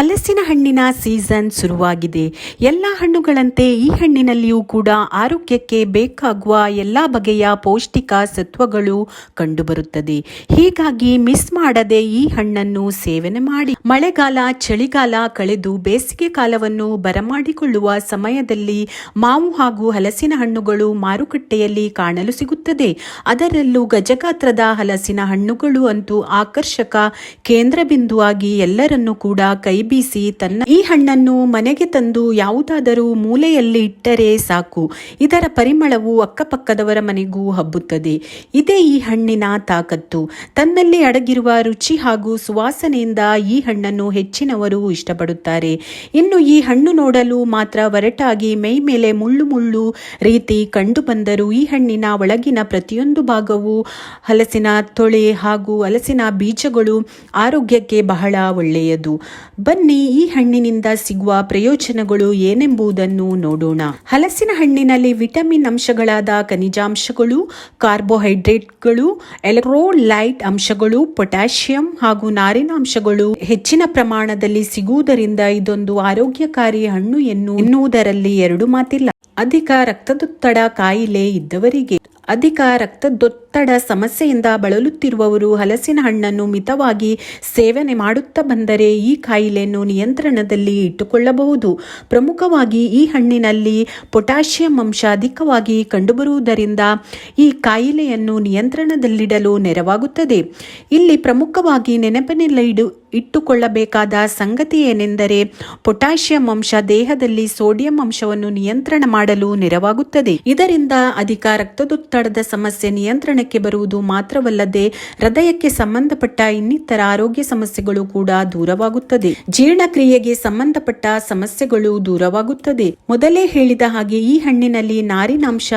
ಹಲಸಿನ ಹಣ್ಣಿನ ಸೀಸನ್ ಶುರುವಾಗಿದೆ. ಎಲ್ಲ ಹಣ್ಣುಗಳಂತೆ ಈ ಹಣ್ಣಿನಲ್ಲಿಯೂ ಕೂಡ ಆರೋಗ್ಯಕ್ಕೆ ಬೇಕಾಗುವ ಎಲ್ಲ ಬಗೆಯ ಪೌಷ್ಟಿಕ ಸತ್ವಗಳು ಕಂಡುಬರುತ್ತದೆ. ಹೀಗಾಗಿ ಮಿಸ್ ಮಾಡದೆ ಈ ಹಣ್ಣನ್ನು ಸೇವನೆ ಮಾಡಿ. ಮಳೆಗಾಲ, ಚಳಿಗಾಲ ಕಳೆದು ಬೇಸಿಗೆ ಕಾಲವನ್ನು ಬರಮಾಡಿಕೊಳ್ಳುವ ಸಮಯದಲ್ಲಿ ಮಾವು ಹಾಗೂ ಹಲಸಿನ ಹಣ್ಣುಗಳು ಮಾರುಕಟ್ಟೆಯಲ್ಲಿ ಕಾಣಲು ಸಿಗುತ್ತದೆ. ಅದರಲ್ಲೂ ಗಜಗಾತ್ರದ ಹಲಸಿನ ಹಣ್ಣುಗಳು ಅಂತೂ ಆಕರ್ಷಕ ಕೇಂದ್ರ ಬಿಂದುವಾಗಿ ಎಲ್ಲರನ್ನೂ ಕೂಡ ಕೈ ಬೀಸಿ ತನ್ನ ಈ ಹಣ್ಣನ್ನು ಮನೆಗೆ ತಂದು ಯಾವುದಾದರೂ ಮೂಲೆಯಲ್ಲಿ ಇಟ್ಟರೆ ಸಾಕು. ಇದರ ಪರಿಮಳವು ಅಕ್ಕಪಕ್ಕದವರ ಮನೆಗೂ ಹಬ್ಬುತ್ತದೆ. ಇದೇ ಈ ಹಣ್ಣಿನ ತಾಕತ್ತು. ತನ್ನಲ್ಲಿ ಅಡಗಿರುವ ರುಚಿ ಹಾಗೂ ಸುವಾಸನೆಯಿಂದ ಈ ಹಣ್ಣನ್ನು ಹೆಚ್ಚಿನವರು ಇಷ್ಟಪಡುತ್ತಾರೆ. ಇನ್ನು ಈ ಹಣ್ಣು ನೋಡಲು ಮಾತ್ರ ಒರಟಾಗಿ ಮೈ ಮೇಲೆ ಮುಳ್ಳು ಮುಳ್ಳು ರೀತಿ ಕಂಡುಬಂದರೂ ಈ ಹಣ್ಣಿನ ಒಳಗಿನ ಪ್ರತಿಯೊಂದು ಭಾಗವು ಹಲಸಿನ ತೊಳೆ ಹಾಗೂ ಹಲಸಿನ ಬೀಜಗಳು ಆರೋಗ್ಯಕ್ಕೆ ಬಹಳ ಒಳ್ಳೆಯದು. ಬನ್ನಿ, ಈ ಹಣ್ಣಿನಿಂದ ಸಿಗುವ ಪ್ರಯೋಜನಗಳು ಏನೆಂಬುದನ್ನು ನೋಡೋಣ. ಹಲಸಿನ ಹಣ್ಣಿನಲ್ಲಿ ವಿಟಮಿನ್ ಅಂಶಗಳಾದ ಖನಿಜಾಂಶಗಳು, ಕಾರ್ಬೋಹೈಡ್ರೇಟ್ಗಳು, ಎಲೆಕ್ಟ್ರೋಲೈಟ್ ಅಂಶಗಳು, ಪೊಟ್ಯಾಷಿಯಂ ಹಾಗೂ ನಾರಿನಾಂಶಗಳು ಹೆಚ್ಚಿನ ಪ್ರಮಾಣದಲ್ಲಿ ಸಿಗುವುದರಿಂದ ಇದೊಂದು ಆರೋಗ್ಯಕಾರಿ ಹಣ್ಣು ಎನ್ನು ಎನ್ನುವುದರಲ್ಲಿ ಎರಡು ಮಾತಿಲ್ಲ. ಅಧಿಕ ರಕ್ತದೊತ್ತಡ ಕಾಯಿಲೆ ಇದ್ದವರಿಗೆ ಅಧಿಕ ರಕ್ತದೊತ್ತಡ ಸಮಸ್ಯೆಯಿಂದ ಬಳಲುತ್ತಿರುವವರು ಹಲಸಿನ ಹಣ್ಣನ್ನು ಮಿತವಾಗಿ ಸೇವನೆ ಮಾಡುತ್ತಾ ಬಂದರೆ ಈ ಕಾಯಿಲೆಯನ್ನು ನಿಯಂತ್ರಣದಲ್ಲಿ ಇಟ್ಟುಕೊಳ್ಳಬಹುದು. ಪ್ರಮುಖವಾಗಿ ಈ ಹಣ್ಣಿನಲ್ಲಿ ಪೊಟ್ಯಾಷಿಯಂ ಅಂಶ ಅಧಿಕವಾಗಿ ಕಂಡುಬರುವುದರಿಂದ ಈ ಕಾಯಿಲೆಯನ್ನು ನಿಯಂತ್ರಣದಲ್ಲಿಡಲು ನೆರವಾಗುತ್ತದೆ. ಇಲ್ಲಿ ಪ್ರಮುಖವಾಗಿ ನೆನಪಿನಲ್ಲಿಡು ಇಟ್ಟುಕೊಳ್ಳಬೇಕಾದ ಸಂಗತಿ ಏನೆಂದರೆ ಪೊಟ್ಯಾಷಿಯಂ ಅಂಶ ದೇಹದಲ್ಲಿ ಸೋಡಿಯಂ ಅಂಶವನ್ನು ನಿಯಂತ್ರಣ ಮಾಡಲು ನೆರವಾಗುತ್ತದೆ. ಇದರಿಂದ ಅಧಿಕ ರಕ್ತದೊತ್ತಡದ ಸಮಸ್ಯೆ ನಿಯಂತ್ರಣಕ್ಕೆ ಬರುವುದು ಮಾತ್ರವಲ್ಲದೆ ಹೃದಯಕ್ಕೆ ಸಂಬಂಧಪಟ್ಟ ಇನ್ನಿತರ ಆರೋಗ್ಯ ಸಮಸ್ಯೆಗಳು ಕೂಡ ದೂರವಾಗುತ್ತದೆ. ಜೀರ್ಣಕ್ರಿಯೆಗೆ ಸಂಬಂಧಪಟ್ಟ ಸಮಸ್ಯೆಗಳು ದೂರವಾಗುತ್ತದೆ. ಮೊದಲೇ ಹೇಳಿದ ಹಾಗೆ ಈ ಹಣ್ಣಿನಲ್ಲಿ ನಾರಿನಾಂಶ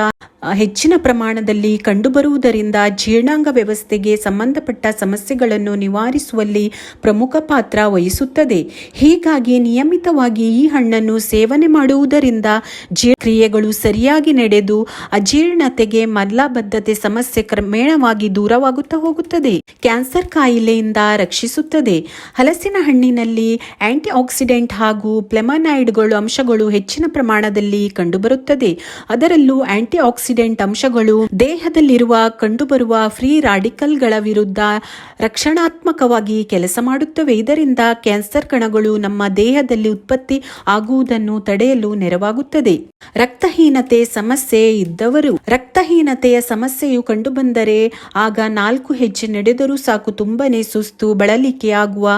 ಹೆಚ್ಚಿನ ಪ್ರಮಾಣದಲ್ಲಿ ಕಂಡುಬರುವುದರಿಂದ ಜೀರ್ಣಾಂಗ ವ್ಯವಸ್ಥೆಗೆ ಸಂಬಂಧಪಟ್ಟ ಸಮಸ್ಯೆಗಳನ್ನು ನಿವಾರಿಸುವಲ್ಲಿ ಪ್ರಮುಖ ಪಾತ್ರ ವಹಿಸುತ್ತದೆ. ಹೀಗಾಗಿ ನಿಯಮಿತವಾಗಿ ಈ ಹಣ್ಣನ್ನು ಸೇವನೆ ಮಾಡುವುದರಿಂದ ಕ್ರಿಯೆಗಳು ಸರಿಯಾಗಿ ನಡೆದು ಅಜೀರ್ಣತೆಗೆ ಮಲ್ಲಬದ್ಧತೆ ಸಮಸ್ಯೆ ಕ್ರಮೇಣವಾಗಿ ದೂರವಾಗುತ್ತಾ ಹೋಗುತ್ತದೆ. ಕ್ಯಾನ್ಸರ್ ಕಾಯಿಲೆಯಿಂದ ರಕ್ಷಿಸುತ್ತದೆ. ಹಲಸಿನ ಹಣ್ಣಿನಲ್ಲಿ ಆಂಟಿ ಆಕ್ಸಿಡೆಂಟ್ ಹಾಗೂ ಪ್ಲೆಮನೈಡ್ಗಳು ಅಂಶಗಳು ಹೆಚ್ಚಿನ ಪ್ರಮಾಣದಲ್ಲಿ ಕಂಡುಬರುತ್ತದೆ. ಅದರಲ್ಲೂ ಆಂಟಿ ಅಂಶಗಳು, ದೇಹದಲ್ಲಿರುವ ಕಂಡುಬರುವ ಫ್ರೀ ರಾಡಿಕಲ್ಗಳ ವಿರುದ್ಧ ರಕ್ಷಣಾತ್ಮಕವಾಗಿ ಕೆಲಸ ಮಾಡುತ್ತವೆ. ಇದರಿಂದ ಕ್ಯಾನ್ಸರ್ ಕಣಗಳು ನಮ್ಮ ದೇಹದಲ್ಲಿ ಉತ್ಪತ್ತಿ ಆಗುವುದನ್ನು ತಡೆಯಲು ನೆರವಾಗುತ್ತದೆ. ರಕ್ತಹೀನತೆ ಸಮಸ್ಯೆ ಇದ್ದವರು, ರಕ್ತಹೀನತೆಯ ಸಮಸ್ಯೆಯು ಕಂಡುಬಂದರೆ ಆಗ ನಾಲ್ಕು ಹೆಜ್ಜೆ ನಡೆದರೂ ಸಾಕು. ತುಂಬನೇ ಸುಸ್ತು, ಬಳಲಿಕೆ ಆಗುವ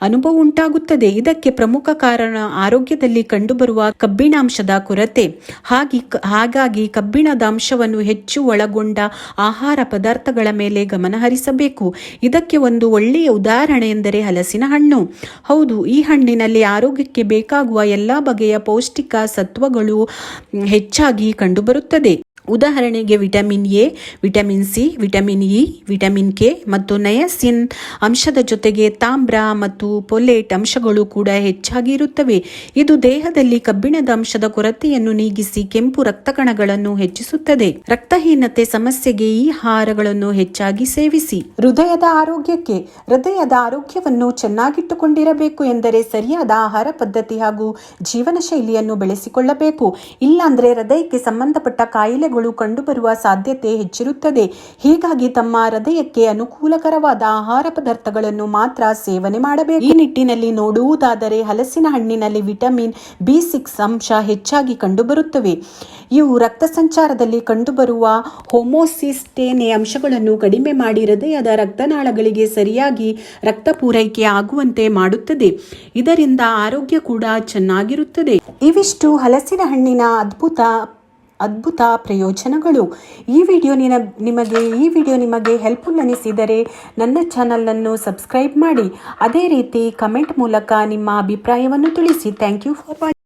ಅನುಭವ ಉಂಟಾಗುತ್ತದೆ. ಇದಕ್ಕೆ ಪ್ರಮುಖ ಕಾರಣ ಆರೋಗ್ಯದಲ್ಲಿ ಕಂಡುಬರುವ ಕಬ್ಬಿಣಾಂಶದ ಕೊರತೆ. ಹಾಗೆ ಹಾಗಾಗಿ ಕಬ್ಬಿಣದ ಅಂಶವನ್ನು ಹೆಚ್ಚು ಒಳಗೊಂಡ ಆಹಾರ ಪದಾರ್ಥಗಳ ಮೇಲೆ ಗಮನಹರಿಸಬೇಕು ಇದಕ್ಕೆ ಒಂದು ಒಳ್ಳೆಯ ಉದಾಹರಣೆ ಎಂದರೆ ಹಲಸಿನ ಹಣ್ಣು. ಹೌದು, ಈ ಹಣ್ಣಿನಲ್ಲಿ ಆರೋಗ್ಯಕ್ಕೆ ಬೇಕಾಗುವ ಎಲ್ಲ ಬಗೆಯ ಪೌಷ್ಟಿಕ ಸತ್ವಗಳು ಹೆಚ್ಚಾಗಿ ಕಂಡುಬರುತ್ತದೆ. ಉದಾಹರಣೆಗೆ vitamin A, vitamin C, vitamin E, vitamin K ಮತ್ತು ನಯಸಿನ್ ಅಂಶದ ಜೊತೆಗೆ ತಾಮ್ರ ಮತ್ತು ಪೊಲೇಟ್ ಅಂಶಗಳು ಕೂಡ ಹೆಚ್ಚಾಗಿ ಇರುತ್ತವೆ. ಇದು ದೇಹದಲ್ಲಿ ಕಬ್ಬಿಣದ ಅಂಶದ ಕೊರತೆಯನ್ನು ನೀಗಿಸಿ ಕೆಂಪು ರಕ್ತ ಕಣಗಳನ್ನು ಹೆಚ್ಚಿಸುತ್ತದೆ. ರಕ್ತಹೀನತೆ ಸಮಸ್ಯೆಗೆ ಈ ಆಹಾರಗಳನ್ನು ಹೆಚ್ಚಾಗಿ ಸೇವಿಸಿ. ಹೃದಯದ ಆರೋಗ್ಯಕ್ಕೆ, ಹೃದಯದ ಆರೋಗ್ಯವನ್ನು ಚೆನ್ನಾಗಿಟ್ಟುಕೊಂಡಿರಬೇಕು ಎಂದರೆ ಸರಿಯಾದ ಆಹಾರ ಪದ್ಧತಿ ಹಾಗೂ ಜೀವನ ಶೈಲಿಯನ್ನು ಬೆಳೆಸಿಕೊಳ್ಳಬೇಕು. ಇಲ್ಲಾಂದ್ರೆ ಹೃದಯಕ್ಕೆ ಸಂಬಂಧಪಟ್ಟ ಕಾಯಿಲೆಗಳು ಕಂಡುಬರುವ ಸಾಧ್ಯತೆ ಹೆಚ್ಚಿರುತ್ತದೆ. ಹೀಗಾಗಿ ತಮ್ಮ ಹೃದಯಕ್ಕೆ ಅನುಕೂಲಕರವಾದ ಆಹಾರ ಪದಾರ್ಥಗಳನ್ನು ಮಾತ್ರ ಸೇವನೆ ಮಾಡಬೇಕು. ಈ ನಿಟ್ಟಿನಲ್ಲಿ ನೋಡುವುದಾದರೆ ಹಲಸಿನ ಹಣ್ಣಿನಲ್ಲಿ ವಿಟಮಿನ್ ಬಿ ಸಿಕ್ಸ್ ಅಂಶ ಹೆಚ್ಚಾಗಿ ಕಂಡುಬರುತ್ತವೆ. ಇವು ರಕ್ತ ಸಂಚಾರದಲ್ಲಿ ಕಂಡುಬರುವ ಹೋಮೋಸಿಸ್ಟೇನೆ ಅಂಶಗಳನ್ನು ಕಡಿಮೆ ಮಾಡಿ ಹೃದಯದ ರಕ್ತನಾಳಗಳಿಗೆ ಸರಿಯಾಗಿ ರಕ್ತ ಪೂರೈಕೆ ಆಗುವಂತೆ ಮಾಡುತ್ತದೆ. ಇದರಿಂದ ಆರೋಗ್ಯ ಕೂಡ ಚೆನ್ನಾಗಿರುತ್ತದೆ. ಇವಿಷ್ಟು ಹಲಸಿನ ಹಣ್ಣಿನ ಅದ್ಭುತ ಅದ್ಭುತ ಪ್ರಯೋಜನಗಳು. ಈ ವಿಡಿಯೋ ನಿಮಗೆ, ಈ ವಿಡಿಯೋ ನಿಮಗೆ ಹೆಲ್ಪ್ಫುಲ್ ಅನಿಸಿದರೆ ನನ್ನ ಚಾನಲನ್ನು ಸಬ್ಸ್ಕ್ರೈಬ್ ಮಾಡಿ. ಅದೇ ರೀತಿ ಕಮೆಂಟ್ ಮೂಲಕ ನಿಮ್ಮ ಅಭಿಪ್ರಾಯವನ್ನು ತಿಳಿಸಿ. Thank you for watching